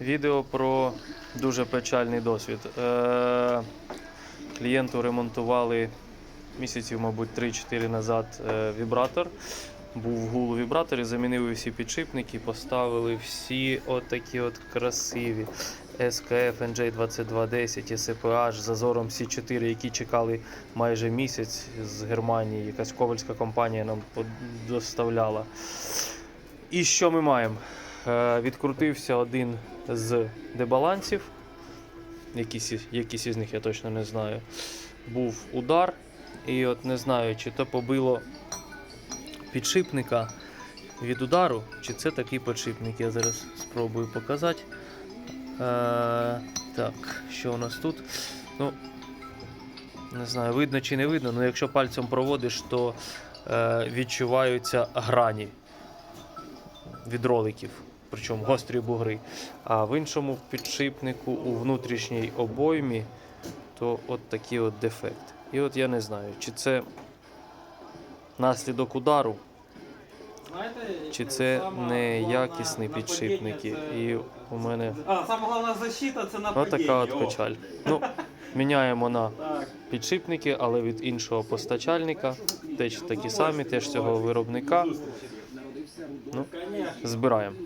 Відео про дуже печальний досвід. Е, клієнту ремонтували місяців, мабуть, 3-4 назад е, вібратор. Був гул у вібраторі, замінили всі підшипники, поставили всі отакі от красиві SKF NJ2210, SPH з зазором всі 4 які чекали майже місяць з Германії. Якась ковальська компанія нам доставляла. І що ми маємо? Е, Відкрутився один з дебалансів. Якісь, якісь із них я точно не знаю. Був удар, і от не знаю, чи то побило підшипника від удару, чи це такий підшипник. Я зараз спробую показати. Е, так, що у нас тут? Ну, не знаю, видно чи не видно, але якщо пальцем проводиш, то е, відчуваються грані від роликів, причому гострі бугри. А в іншому підшипнику у внутрішній обоймі, то от такий от дефект. І от я не знаю, чи це наслідок удару, чи це сама неякісні підшипники. І у мене от така от печаль. Ну, міняємо на підшипники, але від іншого постачальника. Теж такі самі, теж цього виробника. Ну, збираємо.